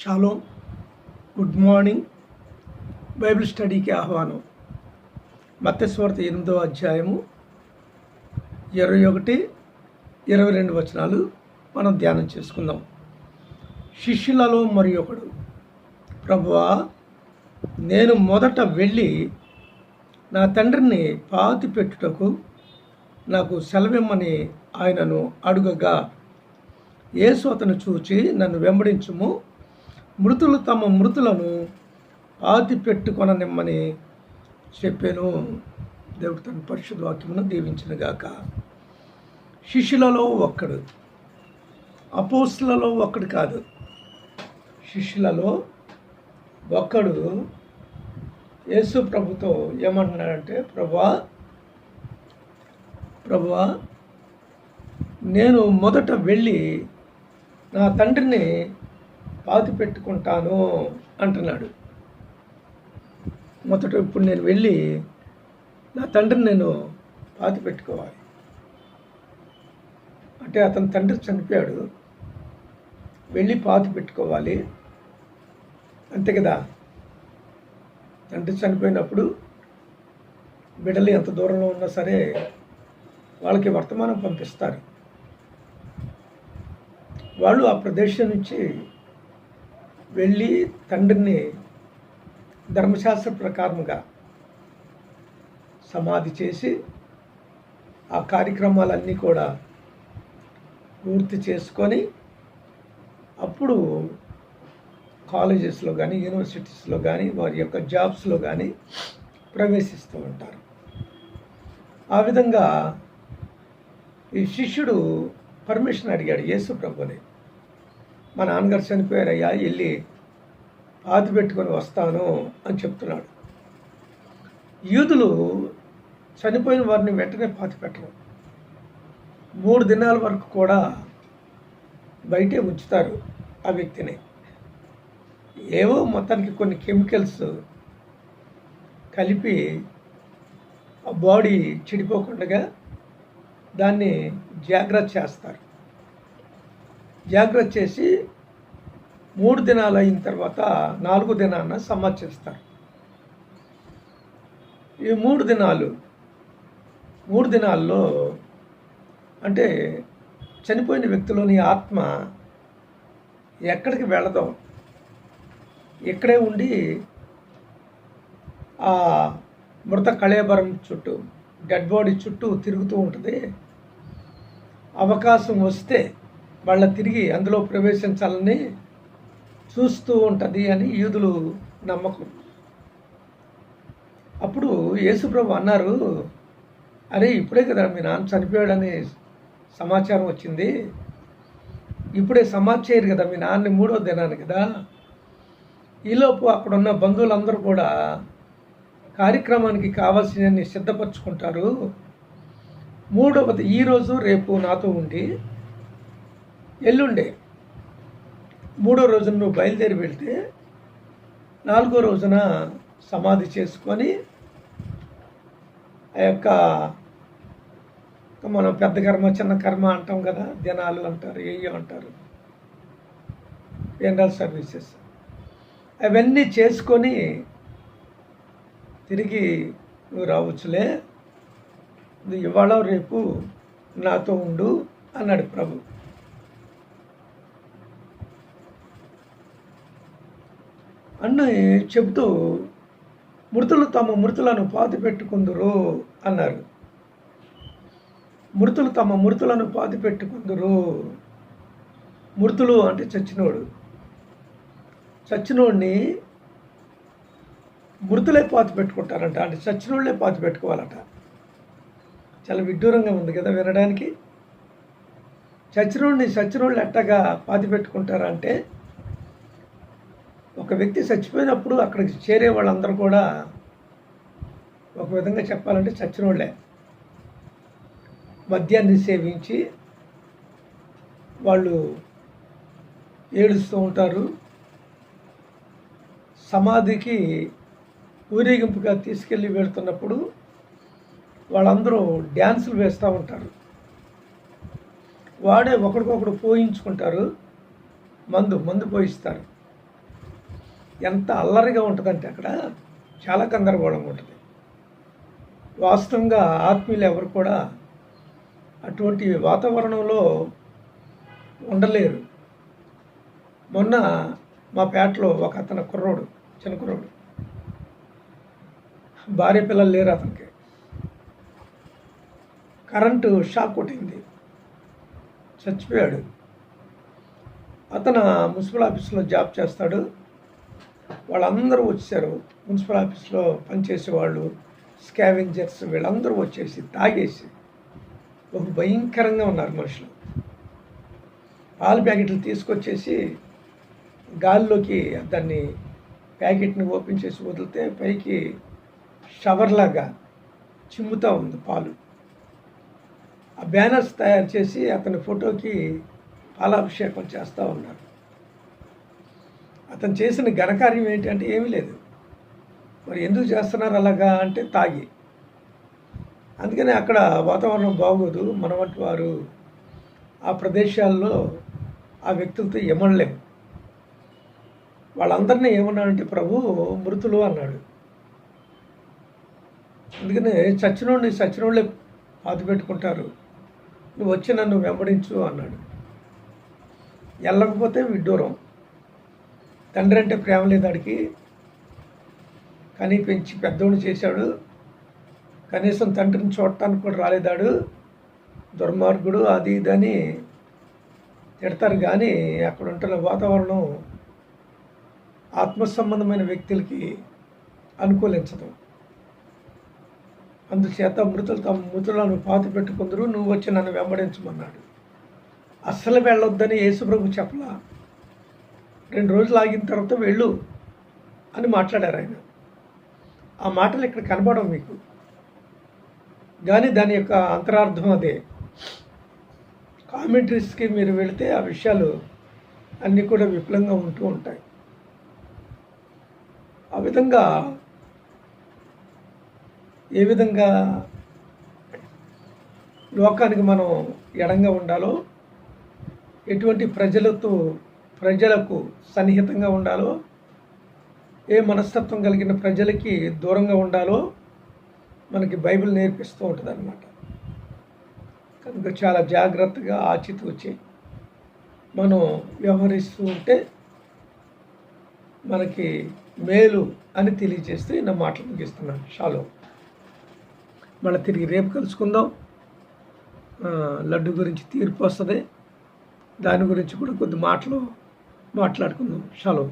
Shalom good morning. Bible స్టడీకి ఆహ్వానం. మత్స్వార్త ఎనిమిదో అధ్యాయము ఇరవై ఒకటి ఇరవై రెండు వచనాలు మనం ధ్యానం చేసుకుందాం. శిష్యులలో మరి ఒకడు ప్రభువా నేను మొదట వెళ్ళి నా తండ్రిని పాతి పెట్టుటకు నాకు సెలవిమ్మని ఆయనను అడుగగా యేసు అతను చూచి నన్ను వెంబడించుము మృతులు తమ మృతులను ఆతి పెట్టుకొననిమ్మని చెప్పాను. దేవుడు తన పరిశుద్ధ వాక్యమును దీవించిన గాక శిష్యులలో ఒక్కడు అపోస్తులలో ఒక్కడు కాదు. శిష్యులలో ఒక్కడు యేసు ప్రభుతో ఏమంటున్నాడంటే ప్రభా ప్రభువా నేను మొదట వెళ్ళి నా తండ్రిని పాతి పెట్టుకుంటాను అంటున్నాడు. మొదట ఇప్పుడు నేను వెళ్ళి నా తండ్రిని నేను పాతి పెట్టుకోవాలి. అంటే అతని తండ్రి చనిపోయాడు. వెళ్ళి పాతి పెట్టుకోవాలి. అంతే కదా? తండ్రి చనిపోయినప్పుడు బిడ్డలు ఎంత దూరంలో ఉన్నా సరే వాళ్ళకి వర్తమానం పంపిస్తారు. వాళ్ళు ఆ ప్రదేశం నుంచి వెళ్ళి తండ్రిని ధర్మశాస్త్ర ప్రకారముగా సమాధి చేసి ఆ కార్యక్రమాలన్నీ కూడా పూర్తి చేసుకొని అప్పుడు కాలేజెస్లో కానీ యూనివర్సిటీస్లో కానీ వారి యొక్క జాబ్స్లో కానీ ప్రవేశిస్తూ ఉంటారు. ఆ విధంగా ఈ శిష్యుడు పర్మిషన్ అడిగాడు యేసు ప్రభుని మా నాన్నగారు చనిపోయారయ్యా వెళ్ళి పాతి పెట్టుకొని వస్తాను అని చెప్తున్నాడు. యూదులు చనిపోయిన వారిని వెంటనే పాతి పెట్టరు. మూడు దినాల వరకు కూడా బయటే ఉంచుతారు ఆ వ్యక్తిని. ఏవో మొత్తానికి కొన్ని కెమికల్స్ కలిపి ఆ బాడీ చెడిపోకుండా దాన్ని జాగ్రత్త చేస్తారు. జాగ్రత్త చేసి మూడు దినాలు అయిన తర్వాత నాలుగు దినాన సమాధి ఈ మూడు దినాలు మూడు దినాల్లో అంటే చనిపోయిన వ్యక్తిలోని ఆత్మ ఎక్కడికి వెళ్ళదు ఇక్కడే ఉండి ఆ మృత కళేబరం చుట్టూ డెడ్ బాడీ చుట్టూ తిరుగుతూ ఉంటుంది. అవకాశం వస్తే వాళ్ళ తిరిగి అందులో ప్రవేశించాలని చూస్తూ ఉంటుంది అని యూదులు నమ్మకం. అప్పుడు యేసుప్రభు అన్నారు అరే ఇప్పుడే కదా మీ నాన్న చనిపోయాడని సమాచారం వచ్చింది. ఇప్పుడే సమాచారు కదా మీ నాన్న మూడో దినాన్ని కదా. ఈలోపు అక్కడున్న బంధువులందరూ కూడా కార్యక్రమానికి కావాల్సినన్ని సిద్ధపరచుకుంటారు. మూడవది ఈరోజు రేపు నాతో ఉండి ఎల్లుండే. మూడో రోజున నువ్వు బయలుదేరి వెళ్తే నాలుగో రోజున సమాధి చేసుకొని ఆ యొక్క మనం పెద్ద కర్మ చిన్న కర్మ అంటాం కదా దినాలు అంటారు ఏయో అంటారు. General services. అవన్నీ చేసుకొని తిరిగి నువ్వు రావచ్చులే. నువ్వు ఇవాళ రేపు నాతో ఉండు అన్నాడు ప్రభు. అన్నయ్య చెబుతూ మృతులు తమ మృతులను పాతి పెట్టుకుందరు అన్నారు. మృతులు తమ మృతులను పాతి పెట్టుకుందరు మృతులు అంటే చచ్చినోడు. చచ్చినోడిని మృతులే పాతి పెట్టుకుంటారంట అంటే చచ్చినోళ్ళే పాతి పెట్టుకోవాలట చాలా విడ్డూరంగా ఉంది కదా వినడానికి. చచ్చినోడిని చచ్చినోళ్ళు ఎట్టగా పాతి పెట్టుకుంటారంటే ఒక వ్యక్తి చచ్చిపోయినప్పుడు అక్కడికి చేరే వాళ్ళందరూ కూడా ఒక విధంగా చెప్పాలంటే చచ్చినోళ్ళే మద్యాన్ని సేవించి వాళ్ళు ఏడుస్తూ ఉంటారు. సమాధికి ఊరేగింపుగా తీసుకెళ్ళి వెళ్తున్నప్పుడు వాళ్ళందరూ డ్యాన్సులు వేస్తూ ఉంటారు. వాడే ఒకరికొకడు పోయించుకుంటారు. మందు మందు పోయిస్తారు. ఎంత అల్లరిగా ఉంటుందంటే అక్కడ చాలా గందరగోళంగా ఉంటుంది. వాస్తవంగా ఆత్మీయులు ఎవరు కూడా అటువంటి వాతావరణంలో ఉండలేరు. మొన్న మా పేటలో ఒక అతను కుర్రోడు చిన్న కుర్రోడు. భార్య పిల్లలు లేరు అతనికి. కరెంటు షాక్ కొట్టింది. చచ్చిపోయాడు. అతను మున్సిపల్ ఆఫీస్లో జాబ్ చేస్తాడు. వాళ్ళందరూ వచ్చారు. మున్సిపల్ ఆఫీస్లో పనిచేసే వాళ్ళు స్కావెంజర్స్ వీళ్ళందరూ వచ్చేసి తాగేసి ఒక భయంకరంగా ఉన్నారు మనుషులు. పాల ప్యాకెట్లు తీసుకొచ్చేసి గాల్లోకి దాన్ని ప్యాకెట్ని ఓపెన్ చేసి వదిలితే పైకి షవర్లాగా చిమ్ముతూ ఉంది పాలు. ఆ బ్యానర్స్ తయారు చేసి అతని ఫోటోకి పాలాభిషేకం చేస్తూ ఉన్నారు. అతను చేసిన ఘనకార్యం ఏంటంటే ఏమీ లేదు. మరి ఎందుకు చేస్తున్నారు అలాగా అంటే తాగి. అందుకని అక్కడ వాతావరణం బాగోదు. మన వంటి వారు ఆ ప్రదేశాల్లో ఆ వ్యక్తులతో ఎమడలేము వాళ్ళందరినీ ఏమన్నాడంటే ప్రభు మృతులు అన్నాడు. అందుకనే చచ్చినోడిని చచ్చినోళ్ళే పాతి పెట్టుకుంటారు. నువ్వు వచ్చి నన్ను వెంబడించు అన్నాడు. వెళ్ళకపోతే విడ్డూరం. తండ్రి అంటే ప్రేమ లేదు ఆడికి. కానీ పెంచి పెద్దోడు చేశాడు. కనీసం తండ్రిని చూడటానికి కూడా రాలేదాడు దుర్మార్గుడు అది ఇది అని తిడతారు కానీ అక్కడ ఉంటున్న వాతావరణం ఆత్మ సంబంధమైన వ్యక్తులకి అనుకూలించదు. అందుచేత మృతులు తమ మృతులను పాతి పెట్టుకుందరు. నువ్వు వచ్చి నన్ను వెంబడించమన్నాడు. అస్సలు వెళ్ళొద్దని యేసుప్రభు చెప్పలా. రెండు రోజులు ఆగిన తర్వాత వెళ్ళు అని మాట్లాడారు ఆయన. ఆ మాటలు ఇక్కడ కనబడవు మీకు. కానీ దాని యొక్క అంతరార్థం అదే. కామెంటరీస్కి మీరు వెళితే ఆ విషయాలు అన్నీ కూడా విపులంగా ఉంటూ ఉంటాయి. ఆ విధంగా ఏ విధంగా లోకానికి మనం ఎడంగా ఉండాలో ఎటువంటి ప్రజలతో ప్రజలకు సన్నిహితంగా ఉండాలో? ఏ మనస్తత్వం కలిగిన ప్రజలకి దూరంగా ఉండాలో? మనకి బైబిల్ నేర్పిస్తూ ఉంటుంది అనమాట కనుక చాలా జాగ్రత్తగా ఆచితూచి మనం వ్యవహరిస్తూ ఉంటే మనకి మేలు అని తెలియజేస్తే నా మాటలు ముగిస్తున్నాను. షాలో. మళ్ళీ తిరిగి రేపు కలుసుకుందాం. లడ్డు గురించి తీర్పు వస్తుంది. దాని గురించి కూడా కొద్ది మాటలు మాట్లాడుకుందాం. షలో.